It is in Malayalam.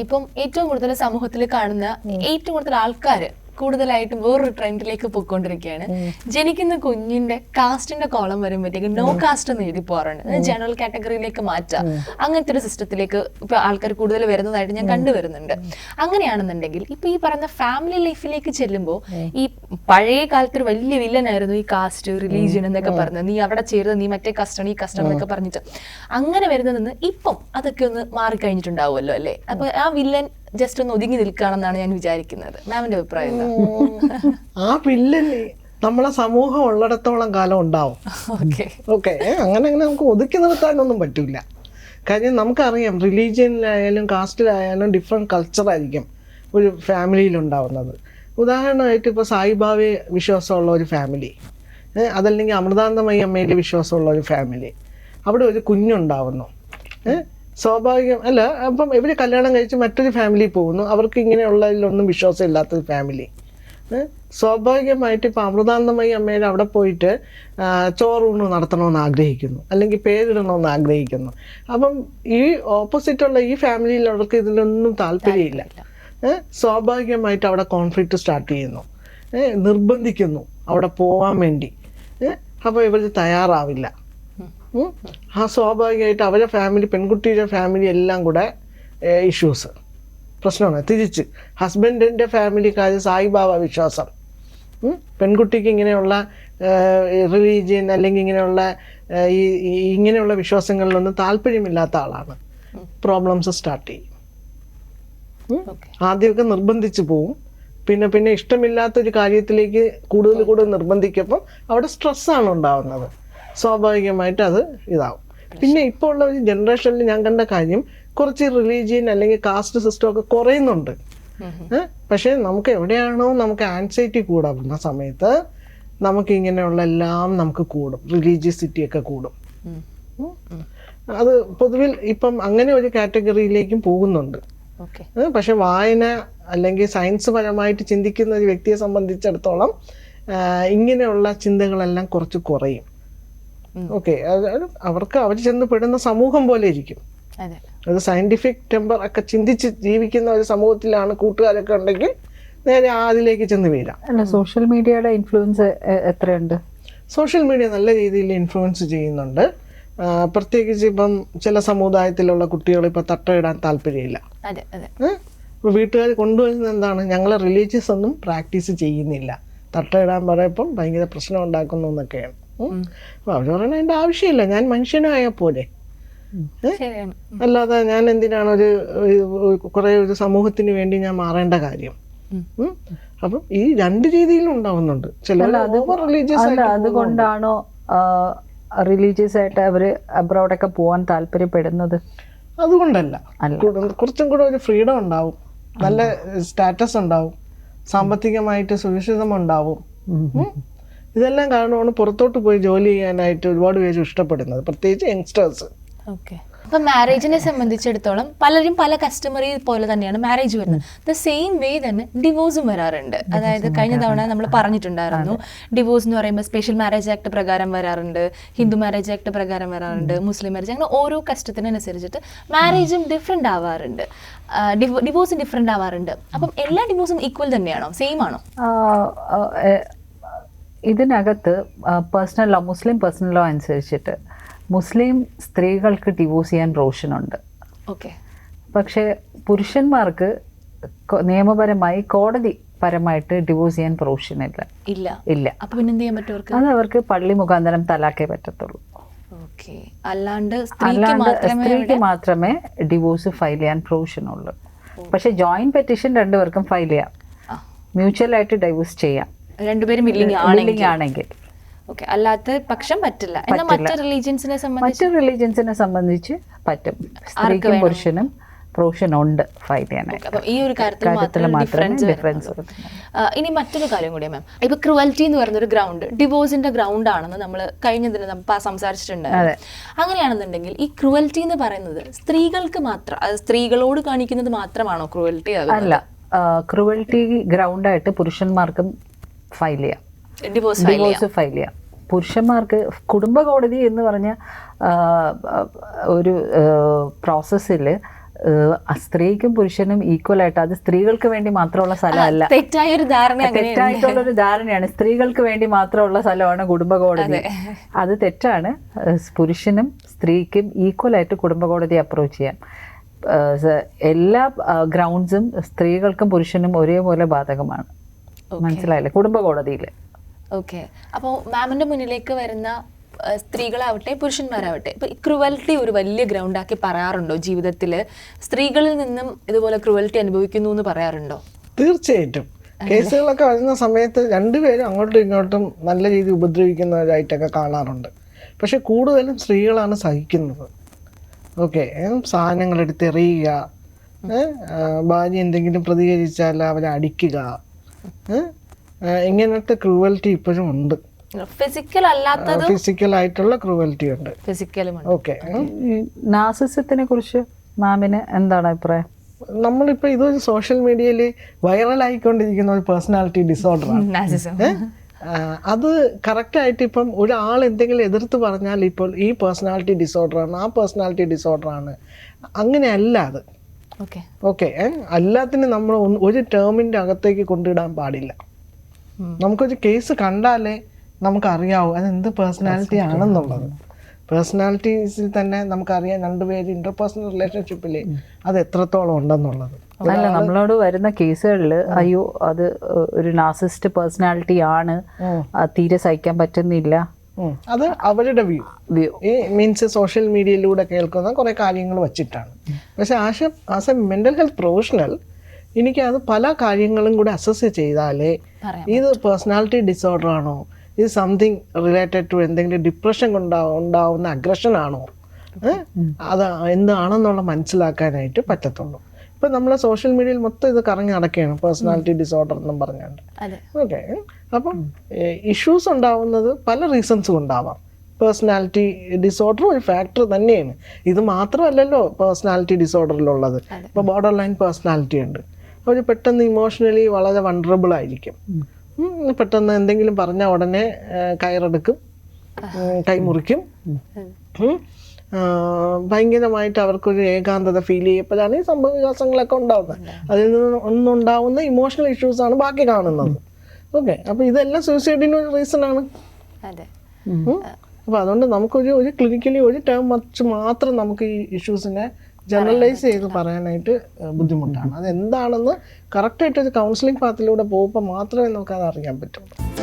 ഇപ്പം ഏറ്റവും കൂടുതൽ സമൂഹത്തിൽ കാണുന്ന ഏറ്റവും കൂടുതൽ ആൾക്കാർ കൂടുതലായിട്ടും വേറൊരു ട്രെൻഡിലേക്ക് പോയിക്കൊണ്ടിരിക്കുകയാണ്. ജനിക്കുന്ന കുഞ്ഞിന്റെ കാസ്റ്റിന്റെ കോളം വരുമ്പോഴത്തേക്ക് നോ കാസ്റ്റ് എന്ന് എഴുതി പോകാറുണ്ട് ജനറൽ കാറ്റഗറിയിലേക്ക് മാറ്റുക. അങ്ങനത്തെ ഒരു സിസ്റ്റത്തിലേക്ക് ഇപ്പൊ ആൾക്കാർ കൂടുതൽ വരുന്നതായിട്ട് ഞാൻ കണ്ടുവരുന്നുണ്ട് അങ്ങനെയാണെന്നുണ്ടെങ്കിൽ ഇപ്പൊ ഈ പറയുന്ന ഫാമിലി ലൈഫിലേക്ക് ചെല്ലുമ്പോൾ ഈ പഴയ കാലത്ത് ഒരു വലിയ വില്ലനായിരുന്നു ഈ കാസ്റ്റ് റിലീജിയൻ എന്നൊക്കെ പറഞ്ഞത്. നീ അവിടെ ചേരുന്നത് നീ മറ്റേ കസ്റ്റം ഈ കസ്റ്റം എന്നൊക്കെ പറഞ്ഞിട്ട്. അങ്ങനെ വരുന്നതെന്ന് ഇപ്പം അതൊക്കെ ഒന്ന് മാറിക്കഴിഞ്ഞിട്ടുണ്ടാവുമല്ലോ അല്ലേ? അപ്പൊ ആ വില്ലൻ ജസ്റ്റ് ഒന്ന് ഒതുങ്ങി നിൽക്കുകയാണെന്നാണ് ഞാൻ വിചാരിക്കുന്നത്. മാമിന്റെ അഭിപ്രായം ആ പിള്ളേ നമ്മളെ സമൂഹം ഉള്ളിടത്തോളം കാലം ഉണ്ടാവും. ഓക്കെ ഓക്കെ അങ്ങനെ അങ്ങനെ നമുക്ക് ഒതുക്കി നിർത്താനൊന്നും പറ്റില്ല കാര്യം നമുക്കറിയാം റിലീജിയനിലായാലും കാസ്റ്റിലായാലും ഡിഫറെന്റ് കൾച്ചറായിരിക്കും ഒരു ഫാമിലിയിൽ ഉണ്ടാവുന്നത്. ഉദാഹരണമായിട്ട് ഇപ്പോൾ സായിബാബയെ വിശ്വാസമുള്ള ഒരു ഫാമിലി അതല്ലെങ്കിൽ അമൃതാനന്ദമയി അമ്മയിൽ വിശ്വാസമുള്ള ഒരു ഫാമിലി അവിടെ ഒരു കുഞ്ഞുണ്ടാവുന്നു. ഏ, സ്വാഭാവികം. അല്ല അപ്പം ഇവർ കല്യാണം കഴിച്ച് മറ്റൊരു ഫാമിലി പോകുന്നു. അവർക്ക് ഇങ്ങനെയുള്ളതിലൊന്നും വിശ്വാസം ഇല്ലാത്തൊരു ഫാമിലി? സ്വാഭാവികമായിട്ട് ഇപ്പം അമൃതാനന്ദമയി അമ്മയുടെ അവിടെ പോയിട്ട് ചോറൂണ് നടത്തണമെന്ന് ആഗ്രഹിക്കുന്നു. അല്ലെങ്കിൽ പേരിടണമെന്ന് ആഗ്രഹിക്കുന്നു. അപ്പം ഈ ഓപ്പോസിറ്റുള്ള ഈ ഫാമിലിയിലുള്ളവർക്ക് ഇതിലൊന്നും താല്പര്യമില്ല? സ്വാഭാവികമായിട്ട് അവിടെ കോൺഫ്ലിക്റ്റ് സ്റ്റാർട്ട് ചെയ്യുന്നു. നിർബന്ധിക്കുന്നു അവിടെ പോവാൻ വേണ്ടി. അപ്പോൾ ഇവർ തയ്യാറാവില്ല. ആ സ്വാഭാവികമായിട്ട് അവരെ ഫാമിലി പെൺകുട്ടിയുടെ ഫാമിലി എല്ലാം കൂടെ ഇഷ്യൂസ് പ്രശ്നമാണ്. തിരിച്ച് ഹസ്ബൻഡിന്റെ ഫാമിലി കാര്യം സായിബാബ വിശ്വാസം. പെൺകുട്ടിക്ക് ഇങ്ങനെയുള്ള റിലീജിയൻ അല്ലെങ്കിൽ ഇങ്ങനെയുള്ള ഈ ഇങ്ങനെയുള്ള വിശ്വാസങ്ങളിലൊന്നും താല്പര്യമില്ലാത്ത ആളാണ്. പ്രോബ്ലംസ് സ്റ്റാർട്ട് ചെയ്യും. ആദ്യമൊക്കെ നിർബന്ധിച്ച് പോവും. പിന്നെ പിന്നെ ഇഷ്ടമില്ലാത്തൊരു കാര്യത്തിലേക്ക് കൂടുതൽ കൂടുതൽ നിർബന്ധിക്കുമ്പോൾ അവിടെ സ്ട്രെസ്സാണ് ഉണ്ടാവുന്നത്. സ്വാഭാവികമായിട്ട് അത് ഇതാവും. പിന്നെ ഇപ്പോൾ ഉള്ള ഒരു ജനറേഷനിൽ ഞാൻ കണ്ട കാര്യം കുറച്ച് റിലീജിയൻ അല്ലെങ്കിൽ കാസ്റ്റ് സിസ്റ്റം ഒക്കെ കുറയുന്നുണ്ട്. പക്ഷെ നമുക്ക് എവിടെയാണോ നമുക്ക് ആൻസൈറ്റി കൂടാവുന്ന സമയത്ത് നമുക്ക് ഇങ്ങനെയുള്ള എല്ലാം നമുക്ക് കൂടും. റിലീജിയസിറ്റി ഒക്കെ കൂടും. അത് പൊതുവിൽ ഇപ്പം അങ്ങനെ ഒരു കാറ്റഗറിയിലേക്കും പോകുന്നുണ്ട്. പക്ഷെ വായന അല്ലെങ്കിൽ സയൻസ് പരമായിട്ട് ചിന്തിക്കുന്ന ഒരു വ്യക്തിയെ സംബന്ധിച്ചിടത്തോളം ഇങ്ങനെയുള്ള ചിന്തകളെല്ലാം കുറച്ച് കുറയും. ഓക്കെ അവർക്ക് അവർ ചെന്ന് പെടുന്ന സമൂഹം പോലെ ഇരിക്കും. അത്. സയന്റിഫിക് ടെമ്പർ ഒക്കെ ചിന്തിച്ച് ജീവിക്കുന്ന ഒരു സമൂഹത്തിലാണ് കൂട്ടുകാരൊക്കെ ഉണ്ടെങ്കിൽ നേരെ അതിലേക്ക് ചെന്ന് വീഴാം. അല്ല സോഷ്യൽ മീഡിയയുടെ ഇൻഫ്ലുവൻസ് എത്രയുണ്ട്? സോഷ്യൽ മീഡിയ നല്ല രീതിയിൽ ഇൻഫ്ലുവൻസ് ചെയ്യുന്നുണ്ട്. പ്രത്യേകിച്ച് ഇപ്പം ചില സമുദായത്തിലുള്ള കുട്ടികൾ ഇപ്പം തട്ടയിടാൻ താല്പര്യമില്ല. ഇപ്പോൾ വീട്ടുകാർ കൊണ്ടുവരുന്നത് എന്താണ്? ഞങ്ങൾ റിലീജിയസ് ഒന്നും പ്രാക്ടീസ് ചെയ്യുന്നില്ല. തട്ടയിടാൻ പറയുമ്പം ഭയങ്കര പ്രശ്നം ഉണ്ടാക്കുന്നു എന്നൊക്കെയാണ്. അപ്പോൾ അവർ പറയണ ആവശ്യമില്ല ഞാൻ മനുഷ്യനായ പോലെ അല്ലാതെ ഞാൻ എന്തിനാണ് ഒരു കുറെ ഒരു സമൂഹത്തിന് വേണ്ടി ഞാൻ മാറേണ്ട കാര്യം. അപ്പം ഈ രണ്ട് രീതിയിലും ഉണ്ടാവുന്നുണ്ട്. ചില അതുകൊണ്ടാണോ റിലീജിയസ് ആയിട്ട് അവർ അബ്രോഡൊക്കെ പോവാൻ താല്പര്യപ്പെടുന്നത്? അതുകൊണ്ടല്ല. കുറച്ചും കൂടെ ഒരു ഫ്രീഡം ഉണ്ടാവും. നല്ല സ്റ്റാറ്റസ് ഉണ്ടാവും. സാമ്പത്തികമായിട്ട് സുരക്ഷിതം ഉണ്ടാവും. ഇതെല്ലാം കാരണമാണ് പുറത്തോട്ട് പോയി ജോലി ചെയ്യാനായിട്ട് ഒരുപാട് പേര് ഇഷ്ടപ്പെടുന്നത് പ്രത്യേകിച്ച് യങ്സ്റ്റേഴ്സ് ഓക്കെ അപ്പൊ മാരേജിനെ സംബന്ധിച്ചിടത്തോളം പലരും പല കസ്റ്റമറി പോലെ തന്നെയാണ് മാരേജ് വരുന്നത്. ദ സെയിം വേ തന്നെ ഡിവോഴ്സും വരാറുണ്ട്. അതായത് കഴിഞ്ഞ തവണ നമ്മൾ പറഞ്ഞിട്ടുണ്ടായിരുന്നു. ഡിവോഴ്സ് എന്ന് പറയുമ്പോൾ സ്പെഷ്യൽ മാരേജ് ആക്ട് പ്രകാരം വരാറുണ്ട് ഹിന്ദു മാരേജ് ആക്ട് പ്രകാരം വരാറുണ്ട് മുസ്ലിം മാരേജ് അങ്ങനെ ഓരോ കസ്റ്റത്തിനനുസരിച്ചിട്ട് മാരേജും ഡിഫറെന്റ് ആവാറുണ്ട്. ഡിവോഴ്സും ഡിഫറെന്റ് ആവാറുണ്ട്. അപ്പം എല്ലാ ഡിവോഴ്സും ഈക്വൽ തന്നെയാണോ? സെയിം ആണോ? ഇതിനകത്ത് പേഴ്സണൽ ലോ മുസ്ലിം പേഴ്സണൽ ലോ അനുസരിച്ചിട്ട് മുസ്ലിം സ്ത്രീകൾക്ക് ഡിവോഴ്സ് ചെയ്യാൻ പ്രൊവിഷനുണ്ട് ഓക്കെ പക്ഷേ പുരുഷന്മാർക്ക് നിയമപരമായി കോടതി പരമായിട്ട് ഡിവോഴ്സ് ചെയ്യാൻ പ്രൊവിഷൻ ഇല്ല. ഇല്ല. ഇല്ല. അപ്പൊ പിന്നെ എന്ത് ചെയ്യാൻ പറ്റും അത് അവർക്ക് പള്ളി മുഖാന്തരം തലാക്കേ പറ്റത്തുള്ളൂ. അല്ലാണ്ട് സ്ത്രീക്ക് അല്ലാണ്ട് മാത്രമേ ഡിവോഴ്സ് ഫയൽ ചെയ്യാൻ പ്രൊവിഷൻ ഉള്ളൂ. പക്ഷെ ജോയിന്റ് പെറ്റീഷൻ രണ്ടുപേർക്കും ഫയൽ ചെയ്യാം. മ്യൂച്വൽ ആയിട്ട് ഡൈവോഴ്സ് ചെയ്യാം. രണ്ടുപേരും വില്ലിങ് Willing ആണെങ്കിൽ. ഓക്കെ അല്ലാത്ത പക്ഷം പറ്റില്ല. എന്നാൽ മറ്റ് റിലീജിയൻസിനെ സംബന്ധിച്ച്? മറ്റു റിലീജിയൻസിനെ സംബന്ധിച്ച് പറ്റും. സ്ത്രീക്കും പുരുഷനും പ്രൊവിഷൻ ഉണ്ട് ഫൈറ്റ് ചെയ്യാനായിട്ട് ഈ ഒരു കാര്യത്തിൽ മാത്രം മാത്രമേ ഡിഫറൻസ് ഇനി മറ്റൊരു കാര്യം കൂടി മാം ഇപ്പൊ ക്രുവൽറ്റി എന്ന് പറയുന്ന ഒരു ഗ്രൗണ്ട് ഡിവോഴ്സിന്റെ ഗ്രൗണ്ട് ആണെന്ന് നമ്മൾ കഴിഞ്ഞ ദിനം സംസാരിച്ചിട്ടുണ്ട് അങ്ങനെയാണെന്നുണ്ടെങ്കിൽ ഈ ക്രുവൽറ്റി എന്ന് പറയുന്നത് സ്ത്രീകൾക്ക് മാത്രം സ്ത്രീകളോട് കാണിക്കുന്നത് മാത്രമാണോ ക്രുവൽറ്റി അല്ല ക്രുവൽറ്റി ഗ്രൗണ്ടായിട്ട് പുരുഷന്മാർക്കും ഫയൽ ചെയ്യാം. ഡിവോഴ്സ് ഫയൽ ചെയ്യാം. പുരുഷന്മാർക്ക് കുടുംബ കോടതി എന്ന് പറഞ്ഞ ഒരു പ്രോസസ്സിൽ സ്ത്രീക്കും പുരുഷനും ഈക്വൽ ആയിട്ട് അത് സ്ത്രീകൾക്ക് വേണ്ടി മാത്രമുള്ള സ്ഥലമല്ല. തെറ്റായ ഒരു ധാരണ തെറ്റായിട്ടുള്ള ഒരു ധാരണയാണ്. സ്ത്രീകൾക്ക് വേണ്ടി മാത്രമുള്ള സ്ഥലമാണ് കുടുംബ കോടതി. അത്. തെറ്റാണ്. പുരുഷനും സ്ത്രീക്കും ഈക്വൽ ആയിട്ട് കുടുംബ കോടതി അപ്രോച്ച് ചെയ്യാം. എല്ലാ ഗ്രൗണ്ട്സും സ്ത്രീകൾക്കും പുരുഷനും ഒരേപോലെ ബാധകമാണ്. മനസ്സിലായില്ലേ? കുടുംബ കോടതിയിൽ ഓക്കെ അപ്പോൾ മാമിന്റെ മുന്നിലേക്ക് വരുന്ന സ്ത്രീകളാവട്ടെ പുരുഷന്മാരാവട്ടെ ഇപ്പൊ ക്രുവൽറ്റി ഒരു വലിയ ഗ്രൗണ്ടാക്കി പറയാറുണ്ടോ ജീവിതത്തിൽ സ്ത്രീകളിൽ നിന്നും ഇതുപോലെ ക്രുവൽറ്റി അനുഭവിക്കുന്നു എന്ന് പറയാറുണ്ടോ? തീർച്ചയായിട്ടും. കേസുകളൊക്കെ വരുന്ന സമയത്ത് രണ്ടുപേരും അങ്ങോട്ടും ഇങ്ങോട്ടും നല്ല രീതിയിൽ ഉപദ്രവിക്കുന്നവരായിട്ടൊക്കെ കാണാറുണ്ട്. പക്ഷെ കൂടുതലും സ്ത്രീകളാണ് സഹിക്കുന്നത്. ഓക്കെ. സാധനങ്ങൾ എടുത്ത് എറിയുക ഏ, ഭാര്യ എന്തെങ്കിലും പ്രതികരിച്ചാൽ അവരെ അടിക്കുക. ഇങ്ങനത്തെ ക്രൂവൽറ്റി ഇപ്പോഴും ഉണ്ട്. ഫിസിക്കൽ അല്ലാത്തത് ഫിസിക്കൽ ആയിട്ടുള്ള ക്രൂവൽറ്റി ഉണ്ട്. ഫിസിക്കലും ഓക്കെ നാസിസത്തിനെ കുറിച്ച് മാമിന് എന്താണ് അഭിപ്രായം? നമ്മളിപ്പോൾ ഇത് സോഷ്യൽ മീഡിയയിൽ വൈറലായിക്കൊണ്ടിരിക്കുന്ന ഒരു പേഴ്സണാലിറ്റി ഡിസോർഡറാണ് ആണ്. അത് അത് കറക്റ്റായിട്ട് ഇപ്പം ഒരാൾ എന്തെങ്കിലും എതിർത്ത് പറഞ്ഞാൽ ഇപ്പോൾ ഈ പേഴ്സണാലിറ്റി ഡിസോർഡറാണ് ആ പേഴ്സണാലിറ്റി ഡിസോർഡറാണ് അങ്ങനെയല്ല അത്. ഓക്കെ എല്ലാത്തിനും നമ്മൾ ഒരു ടേമിന്റെ അകത്തേക്ക് കൊണ്ടിടാൻ പാടില്ല. നമുക്കൊരു കേസ് കണ്ടാലേ നമുക്കറിയാവൂ അത് എന്ത് പേഴ്സണാലിറ്റി ആണെന്നുള്ളത്. പേഴ്സണാലിറ്റീസിൽ തന്നെ നമുക്കറിയാം രണ്ടുപേര് ഇന്റർപേഴ്സണൽ റിലേഷൻഷിപ്പിൽ അത് എത്രത്തോളം ഉണ്ടെന്നുള്ളത്. അല്ല നമ്മളോട് വരുന്ന കേസുകളിൽ അയ്യോ അത് ഒരു നാസിസ്റ്റ് പേഴ്സണാലിറ്റി ആണ്. തീരെ സഹിക്കാൻ പറ്റുന്നില്ല. അത് അവരുടെ വ്യൂ ഈ മീൻസ് സോഷ്യൽ മീഡിയയിലൂടെ കേൾക്കുന്ന കുറേ കാര്യങ്ങൾ വച്ചിട്ടാണ്. പക്ഷെ Asha as a mental health professional എനിക്ക് അത് പല കാര്യങ്ങളും കൂടെ അസസ് ചെയ്താലേ ഇത് പേഴ്സണാലിറ്റി ഡിസോർഡർ ആണോ? ഇത് സംതിങ് റിലേറ്റഡ് ടു എന്തെങ്കിലും ഡിപ്രഷൻ കൊണ്ടാ ഉണ്ടാവുന്ന അഗ്രഷൻ ആണോ? അത് എന്താണെന്നുള്ള മനസ്സിലാക്കാനായിട്ട് പറ്റത്തുള്ളൂ. ഇപ്പം നമ്മളെ സോഷ്യൽ മീഡിയയിൽ മൊത്തം ഇത് കറങ്ങി നടക്കുകയാണ്. പേഴ്സണാലിറ്റി ഡിസോർഡർ എന്നും പറഞ്ഞുകൊണ്ട് അതെ. ഓക്കെ അപ്പം ഇഷ്യൂസ് ഉണ്ടാവുന്നത് പല റീസൺസും ഉണ്ടാവാം. പേഴ്സണാലിറ്റി ഡിസോർഡർ ഒരു ഫാക്ടർ തന്നെയാണ്. ഇത് മാത്രമല്ലല്ലോ പേഴ്സണാലിറ്റി ഡിസോർഡറിലുള്ളത് ഇപ്പോൾ ബോർഡർ ലൈൻ പേഴ്സണാലിറ്റി ഉണ്ട്. അവർ പെട്ടെന്ന് ഇമോഷണലി വളരെ വണ്ടറബിൾ ആയിരിക്കും. പെട്ടെന്ന് എന്തെങ്കിലും പറഞ്ഞാൽ ഉടനെ കയറെടുക്കും. കൈമുറിക്കും. ഭയങ്കരമായിട്ട് അവർക്കൊരു ഏകാന്തത ഫീൽ ചെയ്യപ്പോഴാണ് ഈ സംഭവ വികാസങ്ങളൊക്കെ ഉണ്ടാവുന്നത്. അതിൽ നിന്ന് ഒന്നുണ്ടാവുന്ന ഇമോഷണൽ ഇഷ്യൂസ് ആണ് ബാക്കി കാണുന്നത്. ഓക്കെ അപ്പോൾ ഇതെല്ലാം സൂയിസൈഡിന് ഒരു റീസൺ ആണ്. അതെ. അപ്പോൾ അതുകൊണ്ട് നമുക്കൊരു ഒരു ക്ലിനിക്കലി ഒരു ടേം വച്ച് മാത്രം നമുക്ക് ഈ ഇഷ്യൂസിനെ ജനറലൈസ് ചെയ്ത് പറയാനായിട്ട് ബുദ്ധിമുട്ടാണ്. അതെന്താണെന്ന് കറക്റ്റായിട്ട് ഒരു കൗൺസിലിംഗ് പാത്തിലൂടെ പോകുമ്പോൾ മാത്രമേ നമുക്ക് അത് അറിയാൻ പറ്റുള്ളൂ.